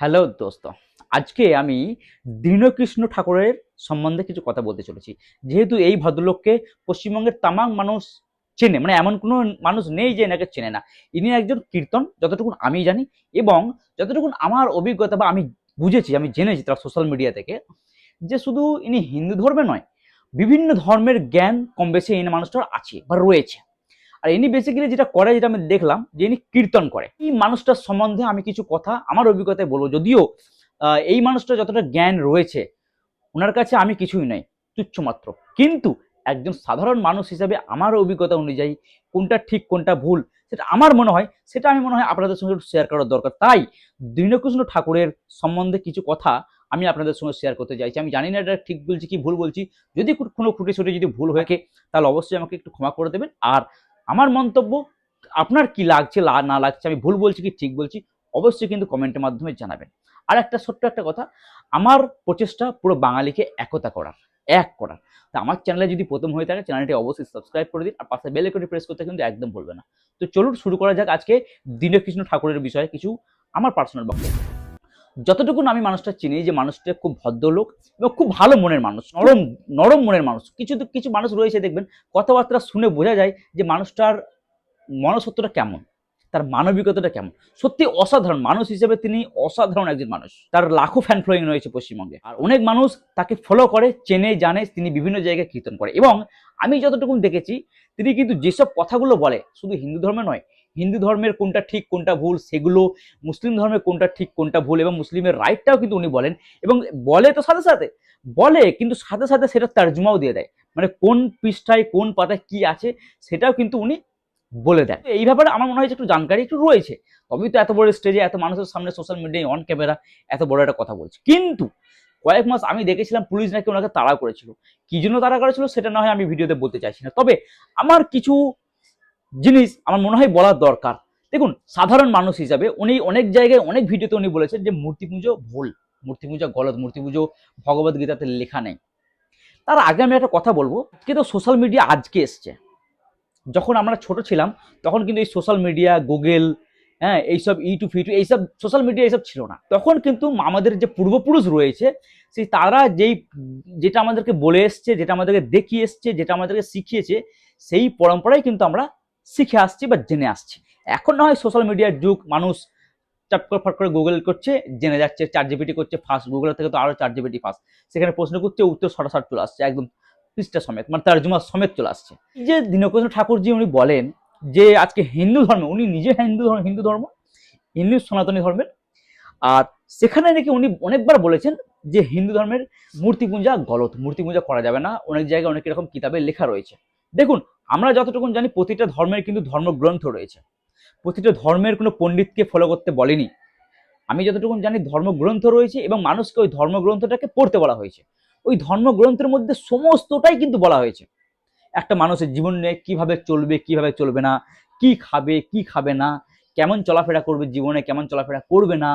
Hello দোস্ত, আজকে আমি দীনকৃষ্ণ ঠাকুরের সম্বন্ধে কিছু কথা বলতে চলেছি। যেহেতু এই ভদ্রলোককে পশ্চিমবঙ্গের তামাং মানুষ চেনে মানে এমন কোনো মানুষ নেই যে এনাকে চেনে না। ইনি একজন কীর্তন, যতটুকুন আমি জানি, এবং যতটুকুন আমার অভিজ্ঞতা বা আমি বুঝেছি, আমি জেনেছি তার সোশ্যাল মিডিয়া থেকে, যে শুধু ইনি হিন্দু ধর্মে নয়, বিভিন্ন ধর্মের জ্ঞান কম বেশি এই মানুষটার আছে বা রয়েছে। আর ইনি বেসিক্যালি যেটা করে, যেটা আমি দেখলাম যে ইনি কীর্তন করে। এই মানুষটার সম্বন্ধে আমি কিছু কথা আমার অভিজ্ঞতায় বলব। যদিও এই মানুষটা যতটা জ্ঞান রয়েছে ওনার কাছে আমি কিছুই নাই, তুচ্ছ মাত্র। কিন্তু একজন সাধারণ মানুষ হিসাবে আমার অভিজ্ঞতা অনুযায়ী কোনটা ঠিক, কোনটা ভুল, সেটা আমার মনে হয়, সেটা আমি মনে হয় আপনাদের সঙ্গে শেয়ার করার দরকার। তাই দীনকৃষ্ণ ঠাকুরের সম্বন্ধে কিছু কথা আমি আপনাদের সঙ্গে শেয়ার করতে চাইছি। আমি জানি না এটা ঠিক বলছি কি ভুল বলছি। যদি কোনো খুঁটে ছুটে যদি ভুল হয়ে থাকে, তাহলে অবশ্যই আমাকে একটু ক্ষমা করে দেবেন। আর আমার মন্তব্য, আপনার কি লাগছে না লাগছে, আমি ভুল বলছি কি ঠিক বলছি, অবশ্যই কিন্তু কমেন্টের মাধ্যমে জানাবেন। আর একটা ছোট্ট একটা কথা, আমার প্রচেষ্টা পুরো বাঙালিকে একতা করার, এক করার। তা আমার চ্যানেলে যদি প্রথম হয়ে থাকে চ্যানেলটি অবশ্যই সাবস্ক্রাইব করে দিন, আর পাশে বেল আইকনটি প্রেস করতে কিন্তু একদম ভুলবে না। তো চলুন শুরু করা যাক আজকে দীনকৃষ্ণ ঠাকুরের বিষয়ে কিছু আমার পার্সোনাল বক্তব্য। যতটুকুন আমি মানুষটা চিনি, যে মানুষটা খুব ভদ্রলোক এবং খুব ভালো মনের মানুষ, নরম নরম মনের মানুষ। কিছু কিছু মানুষ রয়েছে দেখবেন, কথাবার্তা শুনে বোঝা যায় যে মানুষটার মনসত্বটা কেমন, তার মানবিকতাটা কেমন। সত্যি অসাধারণ, মানুষ হিসেবে তিনি অসাধারণ একজন মানুষ। তার লাখো ফ্যান ফলোয়িং রয়েছে পশ্চিমবঙ্গে। আর অনেক মানুষ তাকে ফলো করে, চেনে, জানে, তিনি বিভিন্ন জায়গায় কীর্তন করে। এবং আমি যতটুকু দেখেছি, তিনি কিন্তু যেসব কথাগুলো বলে, শুধু হিন্দু ধর্মে নয় হিন্দু ধর্মের কোনটা ঠিক, কোনটা ভুল, সেগুলো, মুসলিম ধর্মের কোনটা ঠিক, কোনটা ভুল এবং মুসলিমের রাইটটাও কিন্তু উনি বলেন এবং বলে তো সাথে সাথে, বলে কিন্তু সাথে সাথে সেটা তর্জমাও দিয়ে দেয়। মানে কোন পৃষ্ঠায় কোন পাতায় কি আছে সেটাও কিন্তু উনি বলে দেন। এই ব্যাপারে আমার মনে হয় যে একটু জানকারি একটু রয়েছে। তবেই তো এত বড় স্টেজে এত মানুষের সামনে সোশ্যাল মিডিয়ায় অন ক্যামেরা এত বড় একটা কথা বলছে। কিন্তু কয়েক মাস আমি দেখেছিলাম পুলিশ নাকি ওনাকে তাড়া করেছিল। কি জন্য তাড়া করেছিল সেটা না হয় আমি ভিডিওতে বলতে চাইছি না। তবে আমার কিছু জিনিস আমার মনে হয় বলার দরকার। দেখুন, সাধারণ মানুষ হিসাবে উনি অনেক জায়গায় অনেক ভিডিওতে উনি বলেছেন যে মূর্তি পুজো ভুল। মূর্তি পুজো গলত, মূর্তি পুজো ভগবদ গীতাতে লেখা নেই। তার আগে আমি একটা কথা বলব আজকে তো সোশ্যাল মিডিয়া আজকে এসছে। যখন আমরা ছোট ছিলাম, তখন কিন্তু এই সোশ্যাল মিডিয়া গুগল হ্যাঁ এইসব ইউটিউব ফিউটিউব এইসব সোশ্যাল মিডিয়া এইসব ছিল না। তখন কিন্তু আমাদের যে পূর্বপুরুষ রয়েছে, সেই তারা যেই, যেটা আমাদেরকে বলে এসছে, যেটা আমাদেরকে দেখিয়ে এসছে, যেটা আমাদেরকে শিখিয়েছে, সেই পরম্পরাই কিন্তু আমরা শিখে আসছি বা জেনে আসছি। এখন না হয় সোশ্যাল মিডিয়ার যুগ, মানুষ চাপ করে ফট করে গুগল করছে, জেনে যাচ্ছে চার জিবিটি করছে ফার্স্ট গুগল থেকে তো আরও চার জিবিটি ফার্স্ট সেখানে প্রশ্ন করছে, উত্তর সরাসরি চলে আসছে, একদম পৃষ্ঠা সমেত মানে তার্জুমা সমেত চলে আসছে। যে দীনকৃষ্ণ ঠাকুরজি উনি বলেন যে, আজকে হিন্দু ধর্ম, উনি নিজে হিন্দু ধর্ম হিন্দু ধর্ম, হিন্দু সনাতনী ধর্মের। আর সেখানে নাকি উনি অনেকবার বলেছেন যে, হিন্দু ধর্মের মূর্তি পূজা গলত মূর্তি পূজা করা যাবে না। অনেক জায়গায় অনেক এরকম কিতাবে লেখা রয়েছে। দেখুন, আমরা যতটুকু জানি প্রতিটা ধর্মের কিন্তু ধর্মগ্রন্থ রয়েছে। প্রতিটা ধর্মের কোনো পণ্ডিতকে ফলো করতে বলেনি। আমি যতটুকু জানি ধর্মগ্রন্থ রয়েছে এবং মানুষকে ওই ধর্মগ্রন্থটাকে পড়তে বলা হয়েছে। ওই ধর্মগ্রন্থের মধ্যে সমস্তটাই কিন্তু বলা হয়েছে। একটা মানুষের জীবন নিয়ে কীভাবে চলবে কীভাবে চলবে না, কি খাবে কি খাবে না, কেমন চলাফেরা করবে জীবনে, কেমন চলাফেরা করবে না,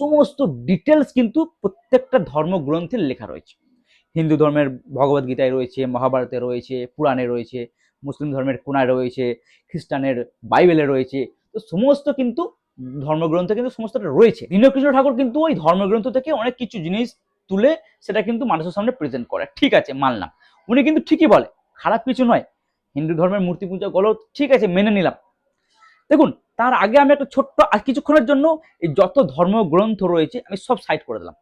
সমস্ত ডিটেলস কিন্তু প্রত্যেকটা ধর্মগ্রন্থের লেখা রয়েছে। হিন্দু ধর্মের ভগবদ গীতায় রয়েছে, মহাভারতে রয়েছে, পুরাণে রয়েছে, মুসলিম ধর্মের কোনায় রয়েছে, খ্রিস্টানের বাইবেলে রয়েছে, তো সমস্ত কিন্তু ধর্মগ্রন্থ কিন্তু সমস্তটা রয়েছে। দীনকৃষ্ণ ঠাকুর কিন্তু ওই ধর্মগ্রন্থ থেকে অনেক কিছু জিনিস তুলে সেটা কিন্তু মানুষের সামনে প্রেজেন্ট করে। ঠিক আছে, মানলাম। উনি কিন্তু ঠিকই বলে, খারাপ কিছু নয়। হিন্দু ধর্মের মূর্তি পূজা গলত ঠিক আছে, মেনে নিলাম। দেখুন, তার আগে আমি একটা ছোট্ট আর কিছুক্ষণের জন্য এই যত ধর্মগ্রন্থ রয়েছে, আমি সব সাইড করে দিলাম।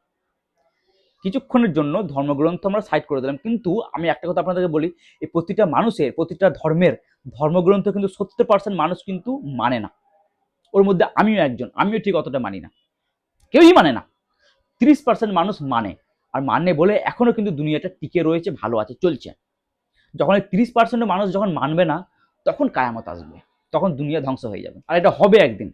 কিছুক্ষণের জন্য ধর্মগ্রন্থ আমরা সাইড করে দিলাম। কিন্তু আমি একটা কথা আপনাদেরকে বলি, এই প্রতিটা মানুষের, প্রতিটা ধর্মের ধর্মগ্রন্থ কিন্তু সত্তর পার্সেন্ট মানুষ কিন্তু মানে না। ওর মধ্যে আমিও একজন, আমিও ঠিক অতটা মানি না। কেউই মানে না। তিরিশ পার্সেন্ট মানুষ মানে আর মানে বলে এখনও কিন্তু দুনিয়াটা টিকে রয়েছে, ভালো আছে, চলছে। যখন এই তিরিশ পার্সেন্ট মানুষ যখন মানবে না, তখন কায়ামত আসবে, তখন দুনিয়া ধ্বংস হয়ে যাবে। আর এটা হবে একদিন।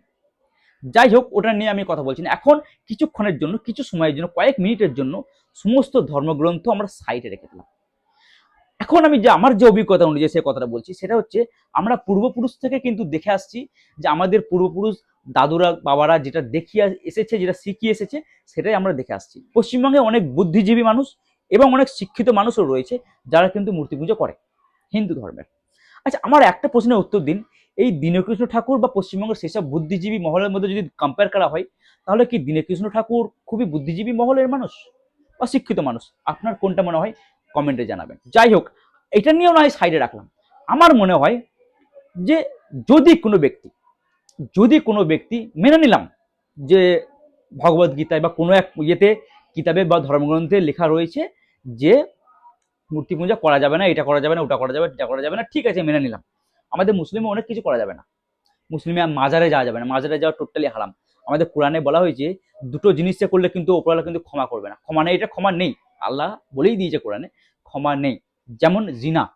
যাই হোক, ওটা নিয়ে আমি কথা বলছি না। এখন কিছুক্ষণের জন্য, কিছু সময়ের জন্য, কয়েক মিনিটের জন্য সমস্ত ধর্মগ্রন্থ আমরা সাইডে রেখে দিলাম। এখন আমি যে, আমার যে অভিজ্ঞতা অনুযায়ী সে কথাটা বলছি, সেটা হচ্ছে আমরা পূর্বপুরুষ থেকে কিন্তু দেখে আসছি যে, আমাদের পূর্বপুরুষ দাদুরা, বাবারা যেটা দেখিয়ে এসেছে, যেটা শিখিয়ে এসেছে, সেটাই আমরা দেখে আসছি। পশ্চিমবঙ্গে অনেক বুদ্ধিজীবী মানুষ এবং অনেক শিক্ষিত মানুষও রয়েছে, যারা কিন্তু মূর্তি পুজো করে, হিন্দু ধর্মের। আচ্ছা আমার একটা প্রশ্নের উত্তর দিন। এই দীনকৃষ্ণ ঠাকুর বা পশ্চিমবঙ্গের সেসব বুদ্ধিজীবী মহলের মধ্যে যদি কম্পেয়ার করা হয়, তাহলে কি দীনকৃষ্ণ ঠাকুর খুবই বুদ্ধিজীবী মহলের মানুষ বা শিক্ষিত মানুষ? আপনার কোনটা মনে হয়? কমেন্টে জানাবেন। যাই হোক, এটা নিয়েও নয় সাইডে রাখলাম। আমার মনে হয় যে যদি কোনো ব্যক্তি, যদি কোনো ব্যক্তি মেনে নিলাম যে ভগবদ গীতায় বা কোনো এক ইয়েতে কিতাবে বা ধর্মগ্রন্থে লেখা রয়েছে যে মূর্তি পূজা করা যাবে না, এটা করা যাবে না, ওটা করা যাবে এটা করা যাবে না, ঠিক আছে, মেনে নিলাম। আমাদের মুসলিমে অনেক কিছু করা যাবে না। মুসলিমে মাজারে যাওয়া যাবে না। মাজারে যাওয়া টোটালি হারাম। আমাদের কোরআনে বলা হয়েছে, দুটো জিনিসটা করলে কিন্তু ওপরওয়ালা কিন্তু ক্ষমা করবে না। ক্ষমা নেই, এটা ক্ষমা নেই। আল্লাহ বলেই দিয়েছে কোরআনে, ক্ষমা নেই। যেমন জিনা।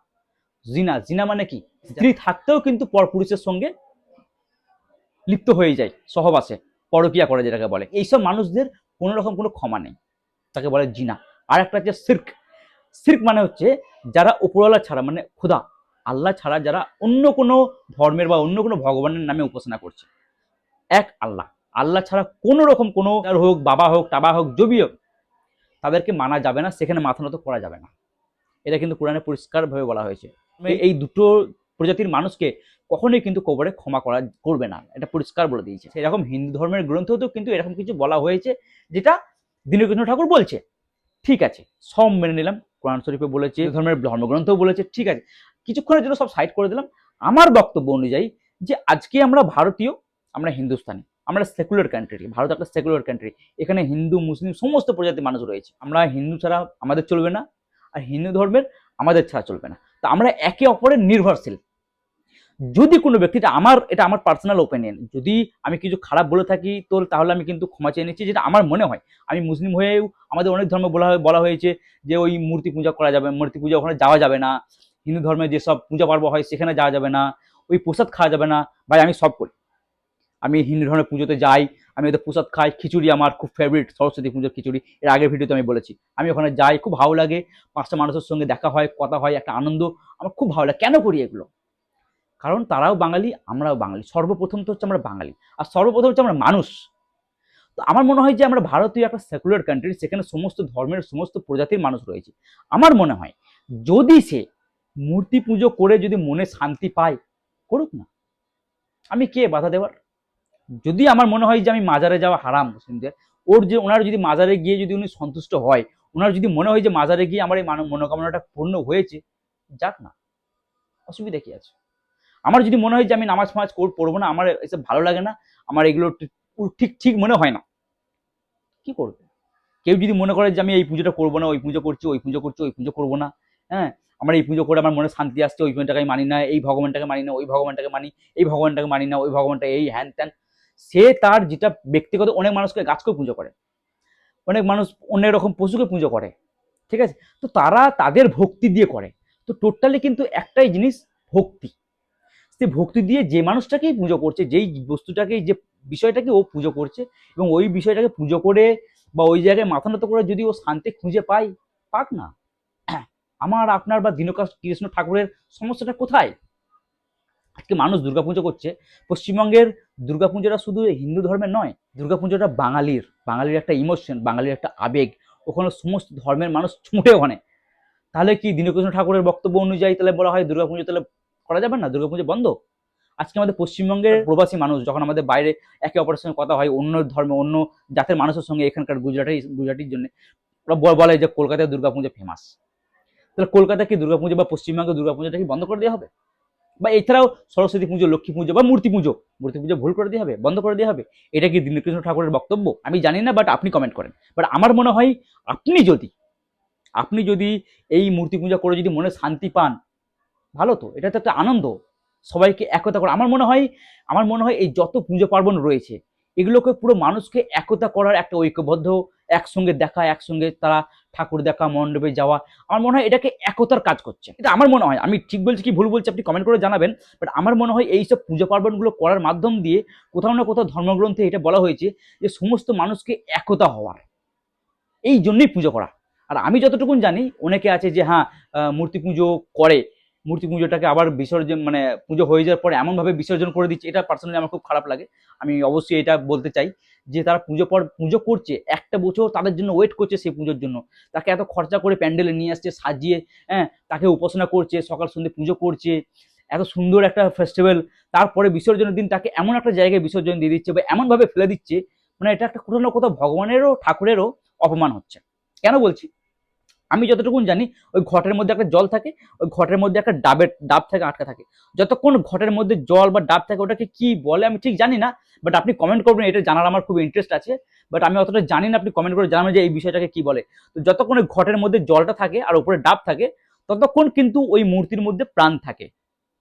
জিনা জিনা মানে কি? স্ত্রী থাকতেও কিন্তু পরপুরুষের সঙ্গে লিপ্ত হয়ে যায় সহবাসে পরকিয়া করে যেটাকে বলে। এইসব মানুষদের কোনো রকম কোনো ক্ষমা নেই। তাকে বলে জিনা। আর একটা হচ্ছে সির্ক। সির্ক মানে হচ্ছে যারা উপরওয়ালা ছাড়া মানে খোদা আল্লাহ ছাড়া যারা অন্য কোনো ধর্মের বা অন্য কোনো ভগবানের নামে উপাসনা করছে। এক আল্লাহ। আল্লাহ ছাড়া কোনো রকম কোনো হোক বাবা হোক টাবা হোক জবি হোক তাদেরকে মানা যাবে না সেখানে মাথা নত করা যাবে না। এটা কিন্তু কোরআনে পরিষ্কারভাবে বলা হয়েছে। এই দুটো প্রজাতির মানুষকে কখনোই কিন্তু কবরে ক্ষমা করা করবে না। এটা পরিষ্কার বলে দিয়েছে। এরকম হিন্দু ধর্মের গ্রন্থতেও কিন্তু এরকম কিছু বলা হয়েছে যেটা দীনকৃষ্ণ ঠাকুর বলছে। ঠিক আছে সব মেনে নিলাম। কোরআন শরীফে বলেছে ধর্মের ধর্মগ্রন্থও বলেছে ঠিক আছে। কিছুক্ষণের জন্য সব সাইড করে দিলাম। আমার বক্তব্য অনুযায়ী যে আজকে আমরা ভারতীয়, আমরা হিন্দুস্তানি, আমরা সেকুলার কান্ট্রি ভারত একটা সেকুলার কান্ট্রি এখানে হিন্দু, মুসলিম সমস্ত প্রজাতির মানুষ রয়েছে। আমরা হিন্দু ছাড়া আমাদের চলবে না, আর হিন্দু ধর্মের আমাদের ছাড়া চলবে না। তা আমরা একে অপরের নির্ভরশীল। যদি কোনো ব্যক্তিটা আমার, এটা আমার পার্সোনাল ওপিনিয়ন যদি আমি কিছু খারাপ বলে থাকি, তো তাহলে আমি কিন্তু ক্ষমা চেয়ে নিচ্ছি, যেটা আমার মনে হয়। আমি মুসলিম হয়েও আমাদের অনেক ধর্ম বলা হয়, বলা হয়েছে যে ওই মূর্তি পূজা করা যাবে, মূর্তি পূজা ওখানে যাওয়া যাবে না। হিন্দু ধর্মে যেসব পূজা পর্ব হয়, সেখানে যাওয়া যাবে না। ওই প্রসাদ খাওয়া যাবে না। ভাই, আমি সব করি। আমি হিন্দু ধর্মের পুজোতে যাই, আমি ওদের প্রসাদ খাই। খিচুড়ি আমার খুব ফেভারিট সরস্বতী পুজোর খিচুড়ি। এর আগের ভিডিওতে আমি বলেছি। আমি ওখানে যাই, খুব ভালো লাগে। পাঁচটা মানুষের সঙ্গে দেখা হয়, কথা হয়, একটা আনন্দ। আমার খুব ভালো লাগে। কেন করি এগুলো? কারণ তারাও বাঙালি, আমরাও বাঙালি। সর্বপ্রথম তো হচ্ছে আমরা বাঙালি। আর সর্বপ্রথম হচ্ছে আমরা মানুষ। তো আমার মনে হয় যে আমরা ভারতীয় একটা সেকুলার কান্ট্রি সেখানে সমস্ত ধর্মের সমস্ত প্রজাতির মানুষ রয়েছে। আমার মনে হয় যদি সে মূর্তি পুজো করে যদি মনে শান্তি পায় করুক না। আমি কে বাধা দেওয়ার যদি আমার মনে হয় যে আমি মাজারে যাওয়া হারাম মুসলিমদের, ওর যে, ওনার যদি মাজারে গিয়ে যদি উনি সন্তুষ্ট হয়, ওনার যদি মনে হয় যে মাজারে গিয়ে আমার এই মনোকামনাটা পূর্ণ হয়েছে, যাক না। অসুবিধা কি আছে? আমার যদি মনে হয় যে আমি নামাজ ফামাজ পড়ব না, আমার এসব ভালো লাগে না, আমার এগুলো ঠিক ঠিক মনে হয় না, কি করবে? কেউ যদি মনে করে যে আমি এই পুজোটা করব না, ওই পুজো করছি, ওই পুজো করছি, ওই পুজো করব না হ্যাঁ? আমার এই পুজো করে আমার মনে শান্তি আসছে, ওই পুজোটাকে মানি না, এই ভগবানটাকে মানি না, ওই ভগবানটাকে মানি, এই ভগবানটাকে মানি না, ওই ভগবানটা এই হ্যান ত্যান। সে তার যেটা ব্যক্তিগত, অনেক মানুষকে গাছকে পুজো করে। অনেক মানুষ অনেক রকম পশুকে পুজো করে। ঠিক আছে? তো তারা তাদের ভক্তি দিয়ে করে। তো টোটালি কিন্তু একটাই জিনিস, ভক্তি। সে ভক্তি দিয়ে যে মানুষটাকেই পুজো করছে, যেই বস্তুটাকেই, যে বিষয়টাকে ও পুজো করছে এবং ওই বিষয়টাকে পুজো করে বা ওই জায়গায় মাথা নত করে যদি ও শান্তি খুঁজে পায়, পাক না। আমার, আপনার বা দীনকাশ কৃষ্ণ ঠাকুরের সমস্যাটা কোথায়? আজকে মানুষ দুর্গাপুজো করছে। পশ্চিমবঙ্গের দুর্গাপুজোটা শুধু হিন্দু ধর্মের নয়, দুর্গাপুজোটা বাঙালির বাঙালির একটা ইমোশন বাঙালির একটা আবেগ। ওখানে সমস্ত ধর্মের মানুষ ছুটে ওখানে। তাহলে কি দীনকৃষ্ণ ঠাকুরের বক্তব্য অনুযায়ী তাহলে বলা হয় দুর্গাপুজো তাহলে করা যাবে না? দুর্গাপুজো বন্ধ? আজকে আমাদের পশ্চিমবঙ্গের প্রবাসী মানুষ যখন আমাদের বাইরে একে অপরের সঙ্গে কথা হয় অন্য ধর্মে, অন্য জাতের মানুষের সঙ্গে এখানকার গুজরাটি গুজরাটির জন্য বলে যে কলকাতায় দুর্গাপুজো ফেমাস তাহলে কলকাতা কি দুর্গাপুজো বা পশ্চিমবঙ্গে দুর্গাপুজোটা কি বন্ধ করে দেওয়া হবে? বা এছাড়াও সরস্বতী পুজো, লক্ষ্মী পুজো বা মূর্তি পুজো মূর্তি পুজো ভুল করে দেওয়া হবে, বন্ধ করে দেওয়া হবে? এটা কি দীনকৃষ্ণ ঠাকুরের বক্তব্য? আমি জানি না বাট আপনি কমেন্ট করেন। বাট আমার মনে হয় আপনি যদি আপনি যদি এই মূর্তি পূজা করে যদি মনে শান্তি পান, ভালো তো এটা তো একটা আনন্দ, সবাইকে একতা করা। আমার মনে হয়, আমার মনে হয় এই যত পুজো পার্বণ রয়েছে, এগুলোকে পুরো মানুষকে একতা করার একটা ঐক্যবদ্ধ একসঙ্গে দেখা, একসঙ্গে তারা ঠাকুর দেখা, মণ্ডপে যাওয়া। আমার মনে হয় এটাকে একতার কাজ করছে। এটা আমার মনে হয়। আমি ঠিক বলছি কি, ভুল বলছি, আপনি কমেন্ট করে জানাবেন। বাট আমার মনে হয় এইসব পুজো পার্বণগুলো করার মাধ্যম দিয়ে কোথাও না কোথাও ধর্মগ্রন্থে এটা বলা হয়েছে যে সমস্ত মানুষকে একতা হওয়ার। এই জন্যই পুজো করা। আর আমি যতটুকুন জানি, অনেকে আছে যে হ্যাঁ মূর্তি পুজো করে। মূর্তি পুজোটাকে আবার বিসর্জন মানে পুজো হয়ে যাওয়ার পরে এমনভাবে বিসর্জন করে দিচ্ছে, এটা পার্সোনালি আমার খুব খারাপ লাগে। আমি অবশ্যই এটা বলতে চাই যে, তারা পুজো পর পুজো করছে, একটা বছর তাদের জন্য ওয়েট করছে সেই পুজোর জন্য। তাকে এত খরচা করে প্যান্ডেলে নিয়ে আসছে, সাজিয়ে হ্যাঁ তাকে উপাসনা করছে, সকাল সন্ধ্যে পুজো করছে, এত সুন্দর একটা ফেস্টিভ্যাল তারপরে বিসর্জনের দিন তাকে এমন একটা জায়গায় বিসর্জন দিয়ে দিচ্ছে বা এমনভাবে ফেলে দিচ্ছে মানে এটা একটা কোথাও না কোথাও ভগবানেরও, ঠাকুরেরও অপমান হচ্ছে। কেন বলছি? আমি যতটুকুন জানি, ওই ঘটের মধ্যে একটা জল থাকে, ওই ঘটের মধ্যে একটা ডাবের, ডাব থাকে আটকা থাকে। যতক্ষণ ঘটের মধ্যে জল বা ডাব থাকে, ওটাকে কি বলে আমি ঠিক জানি না বাট আপনি কমেন্ট করবেন, এটা জানার আমার খুব ইন্টারেস্ট আছে বাট আমি অতটা জানি না, আপনি কমেন্ট করে জানাবেন যে এই বিষয়টাকে কি বলে। তো যতক্ষণ ওই ঘটের মধ্যে জলটা থাকে আর উপরে ডাব থাকে, ততক্ষণ কিন্তু ওই মূর্তির মধ্যে প্রাণ থাকে,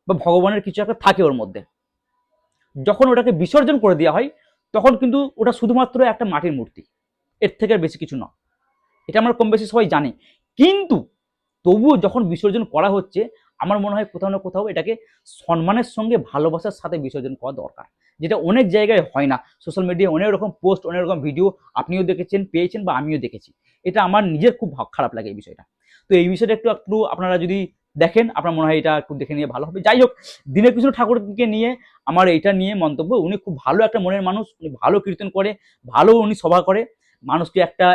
বা ভগবানের কিছু একটা থাকে ওর মধ্যে। যখন ওটাকে বিসর্জন করে দেওয়া হয়, তখন কিন্তু ওটা শুধুমাত্র একটা মাটির মূর্তি, এর থেকে আর বেশি কিছু না এটা আমরা কম বেশি সবাই জানি কিন্তু তবুও যখন বিসর্জন করা হচ্ছে, আমার মনে হয় কোথাও না কোথাও এটাকে সম্মানের সঙ্গে ভালোবাসার সাথে বিসর্জন করা দরকার। যেটা অনেক জায়গায় হয় না। সোশ্যাল মিডিয়ায় অনেক রকম পোস্ট অনেক রকম ভিডিও আপনিও দেখেছেন, পেয়েছেন বা আমিও দেখেছি। এটা আমার নিজের খুব খারাপ লাগে এই বিষয়টা। তো এই বিষয়টা একটু একটু আপনারা যদি দেখেন, আপনার মনে হয় এটা একটু দেখে নিয়ে ভালো হবে। যাই হোক, দীনকৃষ্ণ ঠাকুরকে নিয়ে আমার এটা নিয়ে মন্তব্য। উনি খুব ভালো একটা মনের মানুষ, উনি ভালো কীর্তন করে, ভালো উনি সভা করে। মানুষকে একটা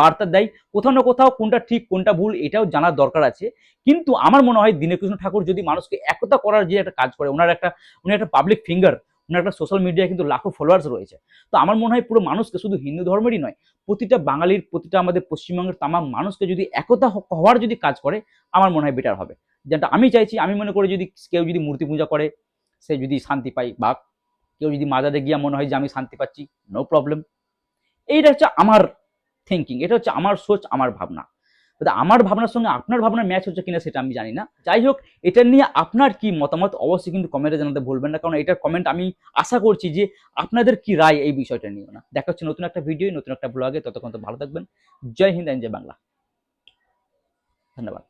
বার্তা দেয় কোথাও না কোথাও কোনটা ঠিক, কোনটা ভুল, এটাও জানার দরকার আছে। কিন্তু আমার মনে হয় দীনকৃষ্ণ ঠাকুর যদি মানুষকে একতা করার যে একটা কাজ করে, ওনার একটা, উনি একটা পাবলিক ফিঙ্গার ওনার একটা সোশ্যাল মিডিয়ায় কিন্তু লাখো ফলোয়ার্স রয়েছে। তো আমার মনে হয় পুরো মানুষকে শুধু হিন্দু ধর্মেরই নয়, প্রতিটা বাঙালির, প্রতিটা আমাদের পশ্চিমবঙ্গের তামাম মানুষকে যদি একতা হওয়ার যদি কাজ করে, আমার মনে হয় বেটার হবে। যেটা আমি চাইছি, আমি মনে করি যদি কেউ যদি মূর্তি পূজা করে, সে যদি শান্তি পায়, বা কেউ যদি মাজারে গিয়া মনে হয় যে আমি শান্তি পাচ্ছি নো প্রবলেম এইটা হচ্ছে আমার থিঙ্কিং এটা হচ্ছে আমার সোচ, আমার ভাবনা। আমার ভাবনার সঙ্গে আপনার ভাবনার ম্যাচ হচ্ছে কিনা সেটা আমি জানি না। যাই হোক, এটা নিয়ে আপনার কি মতামত অবশ্যই কিন্তু কমেন্টে জানাতে ভুলবেন না, কারণ এটার কমেন্ট আমি আশা করছি যে আপনাদের কি রায় এই বিষয়টা নিয়ে না। দেখা হচ্ছে নতুন একটা ভিডিও নতুন একটা ব্লগে ততক্ষণ তো ভালো থাকবেন। জয় হিন্দ এন্ড জয় বাংলা। ধন্যবাদ।